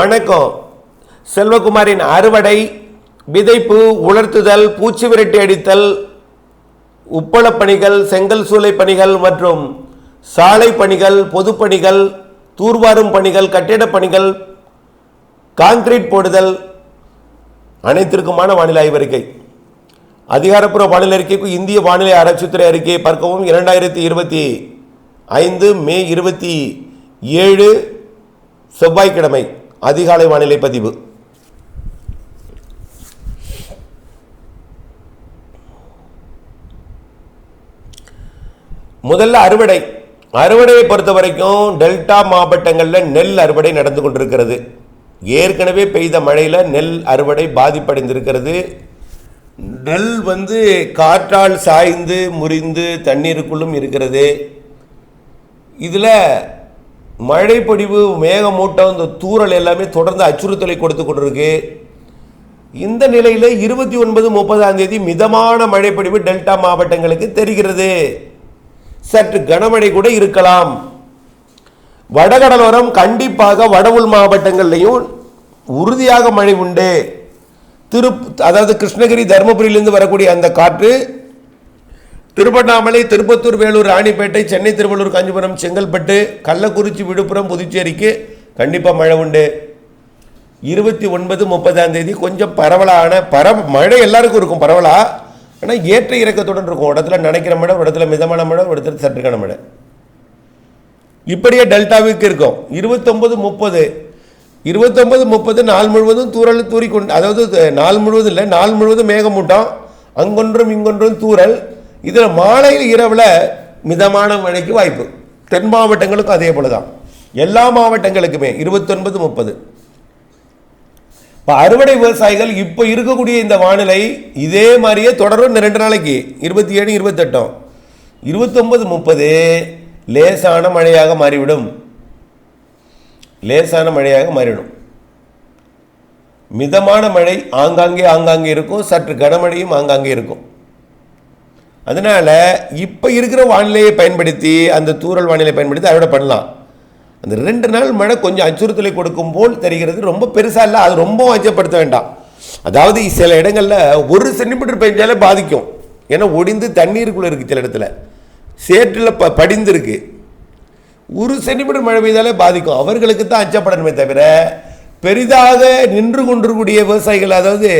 வணக்கம். செல்வகுமாரின் அறுவடை விதைப்பு உலர்த்துதல் பூச்சி விரட்டி அடித்தல் உப்பளப் பணிகள் செங்கல் சூளை பணிகள் மற்றும் சாலை பணிகள் பொதுப்பணிகள் தூர்வாரும் பணிகள் கட்டிடப் பணிகள் கான்கிரீட் போடுதல் அனைத்திற்குமான வானிலை ஆய்வறிக்கை. அதிகாரப்பூர்வ வானிலை அறிக்கைக்கு இந்திய வானிலை ஆராய்ச்சித்துறை அறிக்கையை பார்க்கவும். இரண்டாயிரத்தி இருபத்தி ஐந்து மே இருபத்தி ஏழு செவ்வாய்க்கிழமை. அதிகாலை வானிலை பதிவு. முதல்ல அறுவடை. அறுவடையை பொறுத்த வரைக்கும் டெல்டா மாவட்டங்களில் நெல் அறுவடை நடந்து கொண்டிருக்கிறது. ஏற்கனவே பெய்த மழையில் நெல் அறுவடை பாதிப்படைந்திருக்கிறது. நெல் வந்து காற்றால் சாய்ந்து முறிந்து தண்ணீருக்குள்ளும் இருக்கிறது. இதில் மழைப்பொடிவு மேகமூட்டம் இந்த தூறல் எல்லாமே தொடர்ந்து அச்சுறுத்தலை கொடுத்து கொண்டிருக்கு. இந்த நிலையில் இருபத்தி ஒன்பது முப்பதாம் தேதி மிதமான மழைப்பொடிவு டெல்டா மாவட்டங்களுக்கு தெரிகிறது. சற்று கனமழை கூட இருக்கலாம். வடகடலோரம் கண்டிப்பாக வட மாவட்டங்கள்லையும் உறுதியாக மழை உண்டு. திரு அதாவது கிருஷ்ணகிரி தருமபுரியிலிருந்து வரக்கூடிய அந்த காற்று திருவண்ணாமலை திருப்பத்தூர் வேலூர் ராணிப்பேட்டை சென்னை திருவள்ளூர் காஞ்சிபுரம் செங்கல்பட்டு கள்ளக்குறிச்சி விழுப்புரம் புதுச்சேரிக்கு கண்டிப்பாக மழை உண்டு. இருபத்தி ஒன்பது முப்பதாம் தேதி கொஞ்சம் பரவலான பர மழை எல்லாருக்கும் இருக்கும் பரவலா. ஆனால் ஏற்ற இறக்கத்துடன் இருக்கும். இடத்துல நினைக்கிற மழை ஒரு இடத்துல மிதமான மழை ஒரு இடத்துல சற்றுக்கான மழை. இப்படியே டெல்டாவுக்கு இருக்கும். இருபத்தொம்பது முப்பது. இருபத்தொம்பது முப்பது நாள் முழுவதும் தூறல் தூறிக்கொண்டு அதாவது நாள் முழுவதும் இல்லை நாள் முழுவதும் மேகமூட்டம். அங்கொன்றும் இங்கொன்றும் தூரல் இதில் மாலையில் இரவில் மிதமான மழைக்கு வாய்ப்பு. தென் மாவட்டங்களுக்கும் அதே போல தான் எல்லா மாவட்டங்களுக்குமே இருபத்தொன்பது முப்பது. இப்போ அறுவடை விவசாயிகள் இப்போ இருக்கக்கூடிய இந்த வானிலை இதே மாதிரியே தொடரும் இந்த ரெண்டு நாளைக்கு. இருபத்தி ஏழு இருபத்தெட்டும் இருபத்தொன்பது முப்பது லேசான மழையாக மாறிவிடும். லேசான மழையாக மாறிவிடும். மிதமான மழை ஆங்காங்கே ஆங்காங்கே இருக்கும். சற்று கனமழையும் ஆங்காங்கே இருக்கும். அதனால் இப்போ இருக்கிற வானிலையை பயன்படுத்தி அந்த தூறல் வானிலையை பயன்படுத்தி அறுவடை பண்ணலாம். அந்த ரெண்டு நாள் மழை கொஞ்சம் அச்சுறுத்தலை கொடுக்கும் போல் தெரிகிறது. ரொம்ப பெருசாக இல்லை அது ரொம்ப அச்சப்படுத்த வேண்டாம். அதாவது சில இடங்களில் ஒரு சென்டிமீட்டர் பெஞ்சாலே பாதிக்கும். ஏன்னா ஒடிந்து தண்ணீருக்குள்ளே இருக்குது சில இடத்துல. சேற்றில் ப படிந்திருக்கு. ஒரு சென்டிமீட்டர் மழை பெய்தாலே பாதிக்கும். அவர்களுக்கு தான் அச்சப்படணுமே தவிர பெரிதாக நின்று கொண்டிருக்கூடிய விவசாயிகள் அதாவது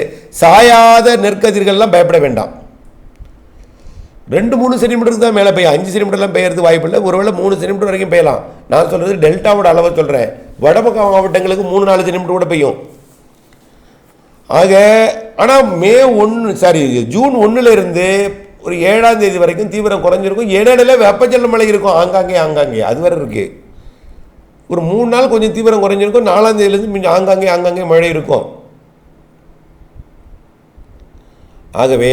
சாயாத நெற்கதிர்கள்லாம் பயப்பட வேண்டாம். ரெண்டு மூணு சென்டிமீட்டருக்கு தான் மேலே பெய்யும். அஞ்சு சென்டிமீட்டர்லாம் பெய்யறது வாய்ப்பு இல்லை. ஒருவேளை மூணு சென்டிமீட்டர் வரைக்கும் பெய்யலாம். நான் சொல்கிறது டெல்டாவோட அளவை சொல்கிறேன் வடபக்க மாவட்டங்களுக்கு மூணு நாலு சென்டிமீட்டர் கூட பெய்யும். ஆக ஆனால் மே ஒன்று சாரி ஜூன் ஒன்றுலேருந்து ஒரு ஏழாம் தேதி வரைக்கும் தீவிரம் குறைஞ்சிருக்கும். இடையில வெப்பச்சல மழை இருக்கும். ஆங்காங்கே ஆங்காங்கே. அது வரை இருக்குது ஒரு மூணு நாள் கொஞ்சம் தீவிரம் குறைஞ்சிருக்கும். நாலாம் தேதியிலேருந்து கொஞ்சம் ஆங்காங்கே ஆங்காங்கே மழை இருக்கும். ஆகவே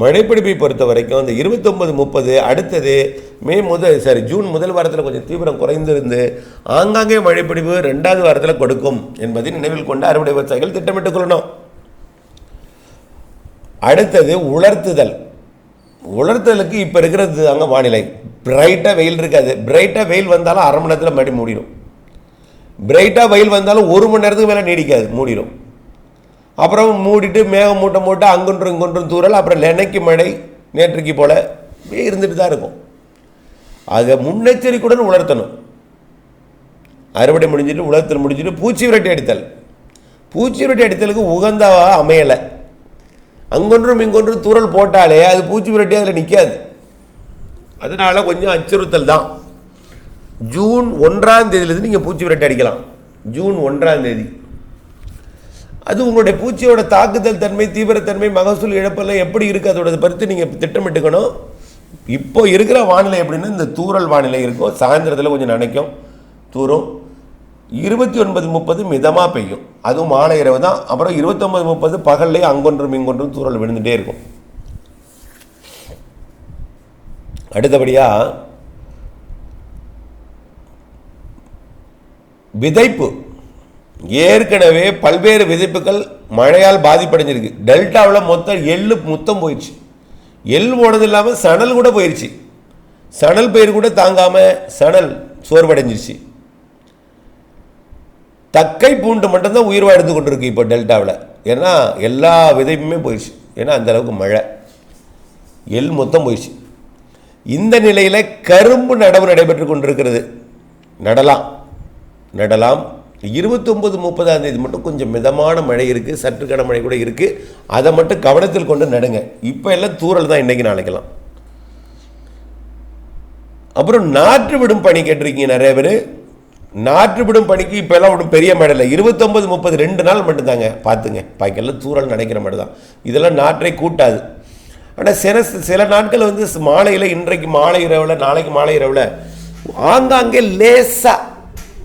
மழைப்பிடிப்பை பொறுத்த வரைக்கும் இந்த இருபத்தொம்பது முப்பது அடுத்தது மே முதல் சாரி ஜூன் முதல் வாரத்தில் கொஞ்சம் தீவிரம் குறைந்திருந்து ஆங்காங்கே மழைப்பிடிப்பு ரெண்டாவது வாரத்தில் கொடுக்கும் என்பதை நினைவில் கொண்டு அறுவடை விவசாயிகள் திட்டமிட்டுக் கொள்ளணும். அடுத்தது உலர்த்துதல். உலர்த்துதலுக்கு இப்போ இருக்கிறது தாங்க வானிலை. பிரைட்டாக வெயில் இருக்காது. பிரைட்டாக வெயில் வந்தாலும் அரை மணி நேரத்தில் மடி மூடிடும் பிரைட்டாக வெயில் வந்தாலும் ஒரு மணி நேரத்துக்கு மேலே நீடிக்காது மூடிடும் அப்புறம் மூடிட்டு மேகம் மூட்டை மூட்டை அங்கொன்றும் இங்கொன்றும் தூரல் அப்புறம் லெனைக்கு மழை நேற்றுக்கு போல் இப்படியே இருந்துட்டு தான் இருக்கும். அதை முன்னெச்சரிக்கையுடன் உலர்த்தணும். அறுவடை முடிஞ்சிட்டு உலர்த்தல் முடிஞ்சிட்டு பூச்சி விரட்டி அடித்தல். பூச்சி விரட்டி அடித்தலுக்கு உகந்தவா அமையலை. அங்கொன்றும் இங்கொன்றும் தூரல் போட்டாலே அது பூச்சி விரட்டி அதில் நிற்காது. அதனால் கொஞ்சம் அச்சுறுத்தல் தான். ஜூன் ஒன்றாம் தேதியிலேருந்து நீங்கள் பூச்சி விரட்டி அடிக்கலாம். ஜூன் ஒன்றாம் தேதி. அது உங்களுடைய பூச்சியோட தாக்குதல் தன்மை தீவிரத்தன்மை மகசூல் இழப்பெல்லாம் எப்படி இருக்குது அதோட பொறுத்து நீங்கள் திட்டமிட்டுக்கணும். இப்போ இருக்கிற வானிலை எப்படின்னா இந்த தூரல் வானிலை இருக்கும். சாயந்தரத்தில் கொஞ்சம் நினைக்கும். தூரம் இருபத்தி ஒன்பது முப்பது மிதமாக பெய்யும். அதுவும் மாலை இரவு தான். அப்புறம் இருபத்தொம்பது முப்பது பகல்லையும் அங்கொன்றும் இங்கொன்றும் தூரல் விழுந்துகிட்டே இருக்கும். அடுத்தபடியாக விதைப்பு. ஏற்கனவே பல்வேறு விதைப்புகள் மழையால் பாதிப்படைஞ்சிருக்கு. டெல்டாவில் மொத்தம் எள்ளு மொத்தம் போயிடுச்சு எள் போனது இல்லாமல் சணல் கூட போயிடுச்சு சணல் பயிர் கூட தாங்காமல் சணல் சோர்வடைஞ்சிருச்சு. தக்கை பூண்டு மட்டும்தான் உயிர் வாழ்ந்து கொண்டிருக்கு இப்போ டெல்டாவில். ஏன்னா எல்லா விதைப்புமே போயிடுச்சு ஏன்னா அந்த அளவுக்கு மழை. எள் மொத்தம் போயிடுச்சு இந்த நிலையில் கரும்பு நடவு நடைபெற்று கொண்டிருக்கிறது. நடலாம். நடலாம். இருபத்தொம்பது முப்பதாம் தேதி மட்டும் கொஞ்சம் மிதமான மழை இருக்குது சற்று கனமழை கூட இருக்குது அதை மட்டும் கவனத்தில் கொண்டு நடுங்க. இப்போ எல்லாம் தூரல் தான் இன்றைக்கி நாளைக்கெல்லாம். அப்புறம் நாற்று விடும் பணி கேட்டிருக்கீங்க நிறைய பேர். நாற்று விடும் பணிக்கு இப்போல்லாம் ஒன்றும் பெரிய மழை இல்லை. இருபத்தொம்பது முப்பது ரெண்டு நாள் மட்டும்தாங்க. பார்த்துங்க. பாக்கெல்லாம் தூறல் நினைக்கிற மாதிரி தான். இதெல்லாம் நாற்றை கூட்டாது. ஆனால் சில சில நாட்கள் வந்து மாலையில் இன்றைக்கு மாலை இரவில் நாளைக்கு மாலை இரவில் ஆங்காங்கே லேசாக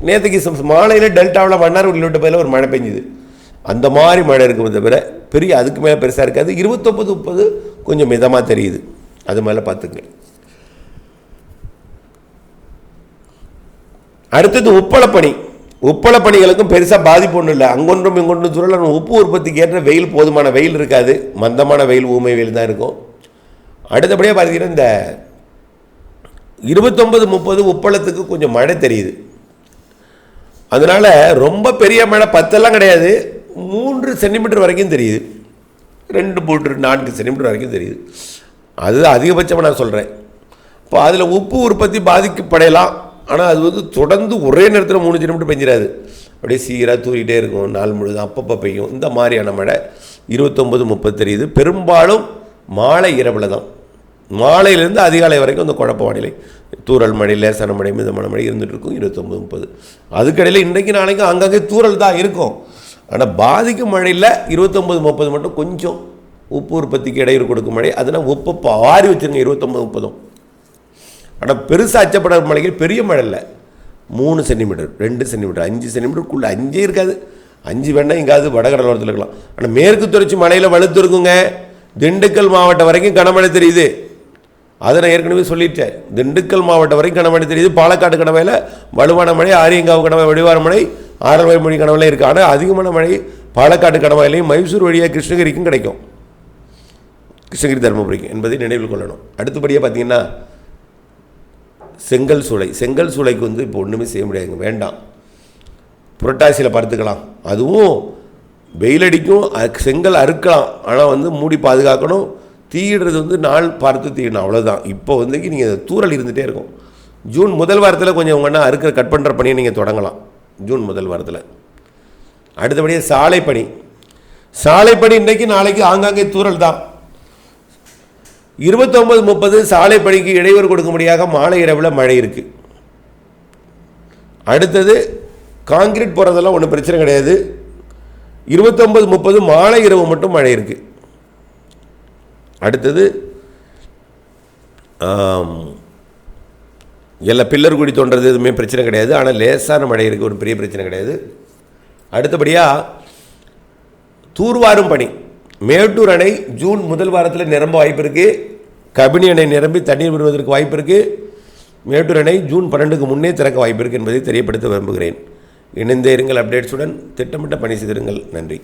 நேற்றுக்கு மாலையில் டெல்டாவில் மன்னார் உள்ளிட்ட பயில ஒரு மழை பெஞ்சுது. அந்த மாதிரி மழை இருக்கும் தவிர பெரிய அதுக்கு மேலே பெருசாக இருக்காது. இருபத்தொம்பது முப்பது கொஞ்சம் மிதமாக தெரியுது. அது மேலே பார்த்துங்க அடுத்தது உப்பளப்பணி. உப்பளப்பணிகளுக்கும் பெருசாக பாதிப்பு ஒன்றும் இல்லை. அங்கொன்றும் இங்கொன்றும் சுழலும். உப்பு உற்பத்திக்கு ஏற்ற வெயில் போதுமான வெயில் இருக்காது. மந்தமான வெயில் ஊமை வெயில் தான் இருக்கும். அடுத்தபடியாக பார்த்தீங்கன்னா இந்த இருபத்தொன்பது முப்பது உப்பளத்துக்கு கொஞ்சம் மழை தெரியுது. அதனால் ரொம்ப பெரிய மழை பத்தெல்லாம் கிடையாது. மூன்று சென்டிமீட்டர் வரைக்கும் தெரியுது. ரெண்டு மூன்று நான்கு சென்டிமீட்டர் வரைக்கும் தெரியுது. அது அதிகபட்சமாக நான் சொல்கிறேன் இப்போ அதில் உப்பு உற்பத்தி பாதிக்கப்படையலாம் ஆனால் அது வந்து தொடர்ந்து ஒரே நேரத்தில் மூணு சென்டிமீட்டர் பெஞ்சிடாது அப்படியே சீராக தூரிகிட்டே இருக்கும். நாள் முழுதும் அப்பப்போ பெய்யும். இந்த மாதிரியான மழை இருபத்தொம்பது முப்பது தெரியுது. பெரும்பாலும் மாலை இரவில் தான். மாலையிலேருந்து அதிகாலை வரைக்கும் அந்த குழப்ப வானிலை. தூரல் மழை லேசான மழை மிதமான மழை இருந்துட்டு இருக்கும் இருபத்தொம்பது முப்பது. அதுக்கடையில் இன்றைக்கு நாளைக்கும் அங்கங்கே தூரல் தான் இருக்கும். ஆனால் பாதிக்கும் மழையில் இருபத்தொம்பது முப்பது மட்டும் கொஞ்சம் உப்பு உற்பத்திக்கு இடையூறு கொடுக்கும் மழை. அதனால் உப்பு வாரி வச்சுருங்க இருபத்தொம்பது முப்பதும். ஆனால் பெருசாக அச்சப்படாத மழைகள் பெரிய மழை இல்லை. மூணு சென்டிமீட்டர் ரெண்டு சென்டிமீட்டர் அஞ்சு சென்டிமீட்டருக்குள்ளே அஞ்சே இருக்காது. அஞ்சு வேணால் எங்காவது வடகடலோரத்தில் இருக்கலாம். ஆனால் மேற்கு தொடர்ச்சி மலையில் வலுத்து இருக்குங்க. திண்டுக்கல் மாவட்டம் வரைக்கும் கனமழை தெரியுது. அதை நான் ஏற்கனவே சொல்லிட்டேன். திண்டுக்கல் மாவட்டம் வரைக்கும் கனமழை தெரியுது. பாலக்காடு கனவையில் வலுவான மழை ஆரியங்காவு கனவை வடிவார மழை ஆரல்வாய் மொழி கணவாயில் இருக்குது ஆனால் அதிகமான மழை பாலக்காடு கனவாயிலையும் மைசூர் வழியாக கிருஷ்ணகிரிக்கும் கிடைக்கும். கிருஷ்ணகிரி தருமபுரிக்கும் என்பதை நினைவில் கொள்ளணும். அடுத்தபடியாக பார்த்தீங்கன்னா செங்கல் சூளை. செங்கல் சூளைக்கு வந்து இப்போ ஒன்றுமே செய்ய முடியாதுங்க. வேண்டாம். புரட்டாசியில் பார்த்துக்கலாம். அதுவும் வெயில் அடிக்கும் செங்கல் அறுக்கலாம். ஆனால் வந்து மூடி பாதுகாக்கணும். தீயிடுறது வந்து நாள் பார்த்து தீயிடணும் அவ்வளோதான் இப்போ வந்து நீங்கள் தூறல் இருந்துகிட்டே இருக்கும். ஜூன் முதல் வாரத்தில் கொஞ்சம் உங்கன்னா அறுக்கிற கட் பண்ணுற பணியை நீங்கள் தொடங்கலாம். ஜூன் முதல் வாரத்தில். அடுத்தபடியாக சாலை பணி. சாலை பணி இன்றைக்கி நாளைக்கு ஆங்காங்கே தூரல் தான். இருபத்தொம்பது முப்பது சாலை பணிக்கு இடையூறு கொடுக்க முடியாத மாலை இரவில் மழை இருக்குது அடுத்தது காங்கிரீட் போகிறதெல்லாம் ஒன்றும் பிரச்சனை கிடையாது. இருபத்தொம்பது முப்பது மாலை இரவு மட்டும் மழை இருக்குது அடுத்தது எல்லா பில்லர் குடி தோன்றது எதுவுமே பிரச்சனை கிடையாது. ஆனால் லேசான மழை இருக்குது ஒரு பெரிய பிரச்சனை கிடையாது. அடுத்தபடியாக தூர்வாரும் பணி. மேட்டூர் அணை ஜூன் முதல் வாரத்தில் நிரம்ப வாய்ப்பு இருக்குது கபினி அணை நிரம்பி தண்ணீர் விடுவதற்கு வாய்ப்பு இருக்குது மேட்டூர் அணை ஜூன் பன்னெண்டுக்கு முன்னே திறக்க வாய்ப்பு இருக்குது என்பதை தெரியப்படுத்த விரும்புகிறேன். இணைந்தே இருங்கள் அப்டேட்ஸுடன். திட்டமிட்ட பணி செய்திருங்கள். நன்றி.